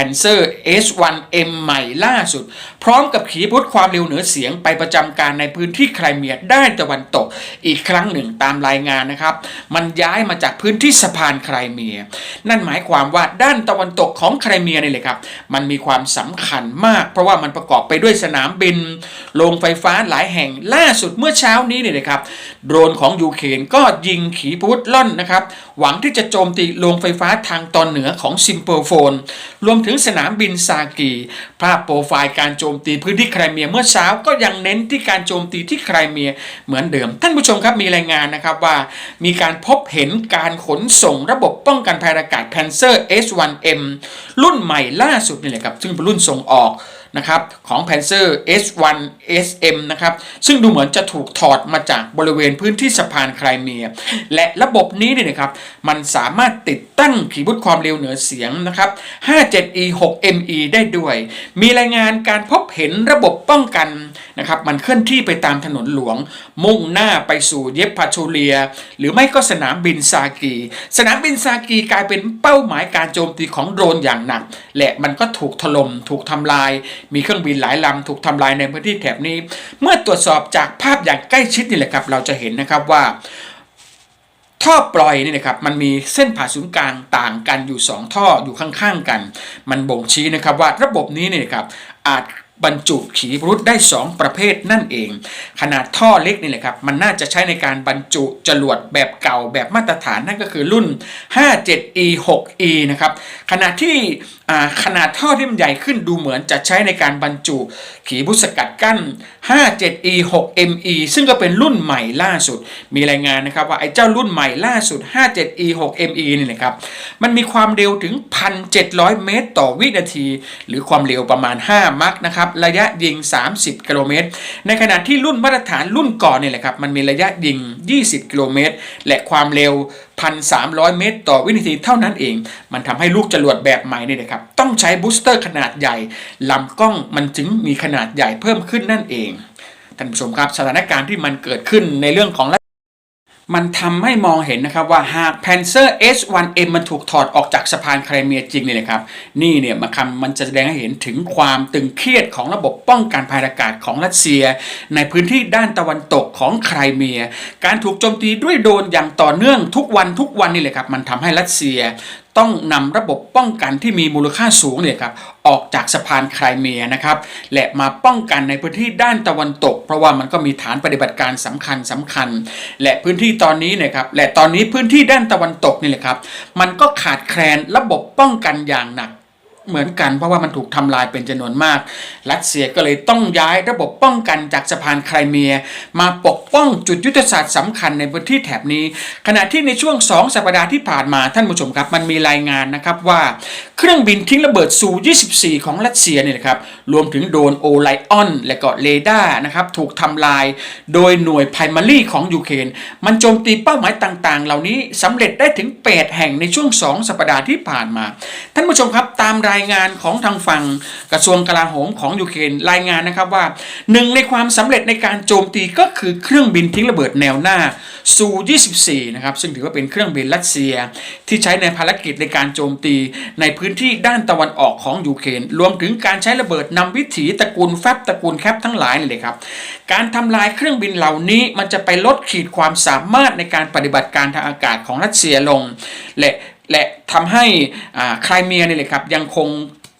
Panzer S1M ใหม่ล่าสุด พร้อมกับขีปนาวุธความเร็วเหนือเสียงไปประจำการในพื้นที่ไครเมียด้านตะวันตกอีกครั้งหนึ่งตามรายงานนะครับ มันย้ายมาจากพื้นที่สะพานไครเมีย นั่นหมายความว่าด้านตะวันตกของไครเมียนี่เลยครับ มันมีความสำคัญมาก เพราะว่ามันประกอบไปด้วยสนามบินโรงไฟฟ้าหลายแห่งล่าสุดเมื่อเช้านี้นี่ยนะครับโดรนของยูเครนก็ยิงขีปนาวุธล่อนนะครับ หวังที่จะโจมตีโรงไฟฟ้าทางตอนเหนือของซิมเปอร์โฟน รวมถึงสนามบินซากี ภาพโปรไฟล์การโจมตีพื้นที่ไครเมียเมื่อเช้าก็ยังเน้นที่การโจมตีที่ไครเมียเหมือนเดิม ท่านผู้ชมครับมีรายงานนะครับว่า มีการพบเห็นการขนส่งระบบป้องกันภัยอากาศ Panzer S1M รุ่นใหม่ล่าสุดนี่แหละครับซึ่งเป็นรุ่นส่งออก นะครับของ Panzer S1 SM นะครับซึ่งดูเหมือนจะถูกถอดมาจากบริเวณพื้นที่สะพานไครเมีย และระบบนี้เนี่ยนะครับมันสามารถติดตั้งขีปุตความเร็วเหนือเสียงนะครับ 57E 6ME ได้ด้วย มีรายงานการพบเห็นระบบป้องกัน นะครับมันเคลื่อนที่ไปตามถนนหลวง มุ่งหน้าไปสู่เยปพาโชเลีย หรือไม่ก็สนามบินซากี สนามบินซากีกลายเป็นเป้าหมายการโจมตีของโดรนอย่างหนัก และมันก็ถูกถล่มถูกทำลาย มีเครื่องบินหลายลำถูกทำลายในพื้นที่แถบนี้ เมื่อตรวจสอบจากภาพอย่างใกล้ชิดนี่แหละครับเราจะเห็นนะครับว่าท่อปล่อยนี่นะครับมันมีเส้นผ่าศูนย์กลางต่างกันอยู่ 2 ท่ออยู่ข้างๆกัน มันบ่งชี้นะครับว่าระบบนี้เนี่ยนครับอาจ บรรจุขีปนาวุธได้ 2 ประเภทนั่นเอง ขนาดท่อเล็กนี่แหละครับ มันน่าจะใช้ในการบรรจุจรวดแบบเก่าแบบมาตรฐานนั่นก็คือรุ่น 57E 6E นะครับขณะที่ขนาดท่อที่มันใหญ่ขึ้นดูเหมือนจะใช้ในการบรรจุขีปนาวุธสกัดกั้น 57E 6ME ซึ่งก็เป็นรุ่นใหม่ล่าสุด มีรายงานนะครับว่าไอ้เจ้ารุ่นใหม่ล่าสุด 57E 6ME นี่นะครับ มันมีความเร็วถึง 1,700 เมตรต่อวินาที หรือความเร็วประมาณ 5 มัคนะครับระยะยิง 30 กิโลเมตร ในขณะที่รุ่นมาตรฐานรุ่นก่อนเนี่ยแหละครับมันมีระยะยิง 20 กิโลเมตร และความเร็ว 1,300 เมตร ต่อวินาทีเท่านั้นเอง มันทำให้ลูกจรวดแบบใหม่เนี่ยนะครับต้องใช้บูสเตอร์ขนาดใหญ่ลำกล้องมันจึงมีขนาดใหญ่เพิ่มขึ้นนั่นเองท่านผู้ชมครับสถานการณ์ที่มันเกิดขึ้นในเรื่องของ มันทำให้มองเห็นนะครับว่าหาก Panzer S1M มันถูกถอดออกจากสะพานไครเมียจริงเนี่ยนะครับ นี่เนี่ยมันคำมันจะแสดงให้เห็นถึงความตึงเครียดของระบบป้องกันภัยอากาศของรัสเซีย ในพื้นที่ด้านตะวันตกของไครเมีย การถูกโจมตีด้วยโดนอย่างต่อเนื่องทุกวันทุกวันนี่แหละครับ มันทำให้รัสเซียต้องนำระบบป้องกันที่มีมูลค่าสูงเนี่ยครับออกจากสะพานไครเมียนะครับและมาป้องกันในพื้นที่ด้านตะวันตก เพราะว่ามันก็มีฐานปฏิบัติการสำคัญสำคัญ และพื้นที่ตอนนี้เนะครับและตอนนี้พื้นที่ด้านตะวันตกนี่แหละครับมันก็ขาดแคลนระบบป้องกันอย่างหนัก เหมือนกัน เพราะว่ามันถูกทำลายเป็นจำนวนมาก รัสเซียก็เลยต้องย้ายระบบป้องกันจากสะพานไครเมีย มาปกป้องจุดยุทธศาสตร์สำคัญในพื้นที่แถบนี้ ขณะที่ในช่วง 2 สัปดาห์ที่ผ่านมาท่านผู้ชมครับ มันมีรายงานนะครับว่าเครื่องบินทิ้งระเบิดซู 24 ของรัสเซียเนี่ยนะครับรวมถึงโดรนโอไลออนและก็เรดาร์นะครับถูกทำลายโดยหน่วยไพมารีของยูเครนมันโจมตีเป้าหมายต่างๆ เหล่านี้สำเร็จได้ถึง 8 แห่งในช่วง 2 สัปดาห์ที่ผ่านมา ท่านผู้ชมครับตามรายายงานของทางฝั่งกระทรวงกลาโหมของยูเครนรายงานนะครับว่าหนึ่งในความสำเร็จในการโจมตีก็คือเครื่องบินทิ้งระเบิดแนวหน้าซู24นะครับซึ่งถือว่าเป็นเครื่องบินรัสเซีย ที่ใช้ในภารกิจในการโจมตีในพื้นที่ด้านตะวันออกของยูเครนรวมถึงการใช้ระเบิดนำวิถีตระกูลแฟบตระกูลแคปทั้งหลายเลยครับการทำลายเครื่องบินเหล่านี้มันจะไปลดขีดความสามารถในการปฏิบัติการทางอากาศของรัสเซียลง และ และทำให้อ่าไครเมียนี่แหละครับยังคง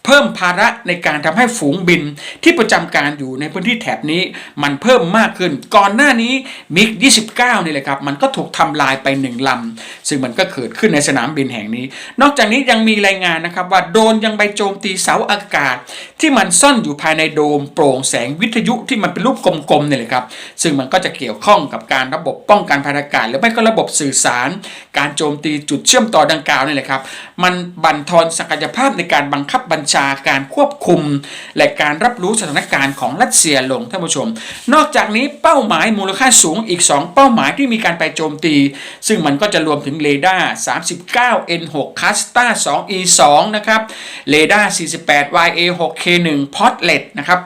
เพิ่มภาระในการทำให้ฝูงบินที่ประจำการอยู่ในพื้นที่แถบนี้ มันเพิ่มมากขึ้น ก่อนหน้านี้มิก 29 นี่แหละครับ มันก็ถูกทำลายไปหนึ่งลำ ซึ่งมันก็เกิดขึ้นในสนามบินแห่งนี้ นอกจากนี้ยังมีรายงานนะครับว่าโดนยังไปโจมตีเสาอากาศ ที่มันซ่อนอยู่ภายในโดมโปร่งแสงวิทยุที่มันเป็นรูปกลมๆนี่ยเลยครับ ซึ่งมันก็จะเกี่ยวข้องกับการระบบป้องกันภัยอากาศ หรือไม่ก็ระบบสื่อสาร การโจมตีจุดเชื่อมต่อดังกล่าวนี่แหละครับ มันบั่นทอนศักยภาพในการบังคับบัญชชาการควบคุม และการรับรู้สถานการณ์ของรัสเซียลงท่านผู้ชม นอกจากนี้เป้าหมายมูลค่าสูงอีก 2 เป้าหมายที่มีการไปโจมตี ซึ่งมันก็จะรวมถึงเรดาร์ 39N6 c a s t a 2E2 นะครับเรดาร์ 48YA6K1 Portlet นะครับ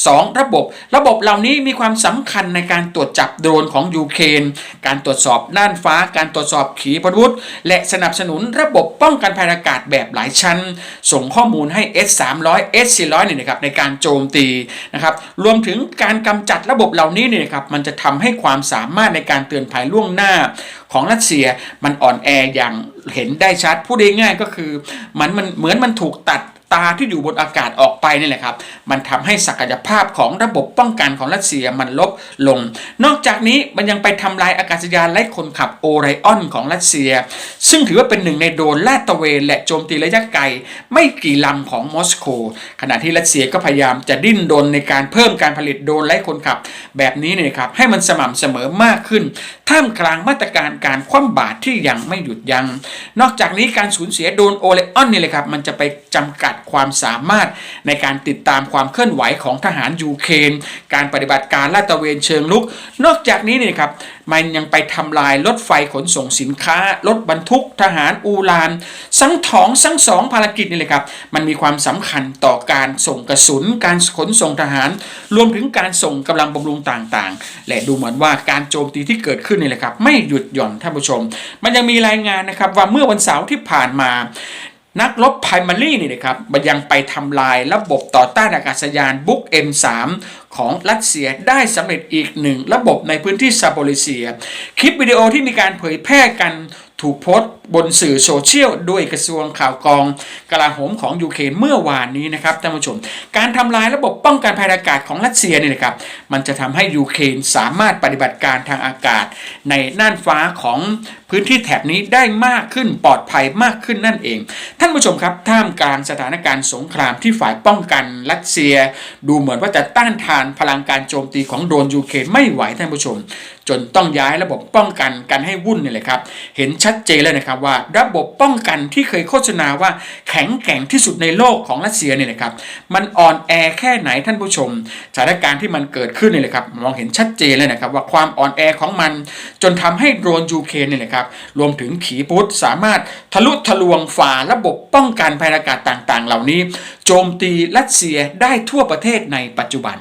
2. ระบบระบบเหล่านี้มีความสำคัญในการตรวจจับโดรนของยูเครนการตรวจสอบน่านฟ้า การตรวจสอบขีปนาวุธ และสนับสนุนระบบป้องกันภัยอากาศแบบหลายชั้น ส่งข้อมูลให้ S300 S400 เนี่ยนะครับในการโจมตีนะครับรวมถึงการกำจัดระบบเหล่านี้เนี่ยนะครับมันจะทำให้ความสามารถในการเตือนภัยล่วงหน้าของรัสเซียมันอ่อนแออย่างเห็นได้ชัดพูดง่ายๆก็คือมันมันเหมือนมันถูกตัด ตาที่อยู่บนอากาศออกไปนี่แหละครับ มันทำให้ศักยภาพของระบบป้องกันของรัสเซียมันลบลง นอกจากนี้มันยังไปทำลายอากาศยานไร้คนขับโอไรออนของรัสเซีย ซึ่งถือว่าเป็นหนึ่งในโดรนลาดตระเวนและโจมตีระยะไกล ไม่กี่ลำของมอสโก ขณะที่รัสเซียก็พยายามจะดิ้นรนในการเพิ่มการผลิตโดรนไร้คนขับ แบบนี้เนี่ยครับให้มันสม่ำเสมอมากขึ้น ท่ามกลางมาตรการการคว่ำบาตรที่ยังไม่หยุดยัง้งนอกจากนี้การสูญเสียโดรนโอเลออนนี่เลยครับมันจะไปจำกัดความสามารถในการติดตามความเคลื่อนไหวของทหารยูเครนการปฏิบัติการลาดตระเวนเชิงลุก นอกจากนี้เนี่ยครับมันยังไปทำลายรถไฟขนส่งสินค้ารถบรรทุกทหารอูรานสังถองสังสองภารกิจนี่เลยครับมันมีความสำคัญต่อการส่งกระสุน การขนส่งทหาร รวมถึงการส่งกำลังบำรุงต่างๆ และดูเหมือนว่าการโจมตีที่เกิดขึ้นนี่แหละครับไม่หยุดหย่อนท่านผู้ชม มันยังมีรายงานนะครับว่าเมื่อวันเสาร์ที่ผ่านมา นักรบไพมารีนี่นะครับมันยังไปทำลายระบบต่อต้านอากาศยานบุ๊ก M3 ของรัสเซียได้สำเร็จอีกหนึ่งระบบในพื้นที่ซาโปลิเซีย คลิปวิดีโอที่มีการเผยแพร่กัน ถูกโพสต์บนสื่อโซเชียลด้วยกระทรวงข่าวกรองกลาโหมของยูเครนเมื่อวานนี้นะครับท่านผู้ชม การทำลายระบบป้องกันภัยอากาศของรัสเซียเนี่ยนะครับมันจะทำให้ยูเครนสามารถปฏิบัติการทางอากาศ ในน่านฟ้าของพื้นที่แถบนี้ได้มากขึ้นปลอดภัยมากขึ้นนั่นเอง ท่านผู้ชมครับท่ามกลางสถานการณ์สงครามที่ฝ่ายป้องกันรัสเซีย ดูเหมือนว่าจะต้านทานพลังการโจมตีของโดรนยูเครนไม่ไหวท่านผู้ชมจนต้องย้ายระบบป้องกันกันให้วุ่นนี่แหละครับ เห็นชัดเจนเลยนะครับว่าระบบป้องกันที่เคยโฆษณาว่าแข็งแกร่งที่สุดในโลกของรัสเซียเนี่ยนะครับ มันอ่อนแอแค่ไหนท่านผู้ชมสถานการณ์ที่มันเกิดขึ้นนี่แหละครับมองเห็นชัดเจนเลยนะครับว่าความอ่อนแอของมัน จนทำให้โดรนยูเครนเนี่ยนะครับรวมถึงขีปนาวุธสามารถทะลุทะลวงฝ่าระบบป้องกันภัยอากาศต่างๆ เหล่านี้ โจมตีรัสเซียได้ทั่วประเทศในปัจจุบัน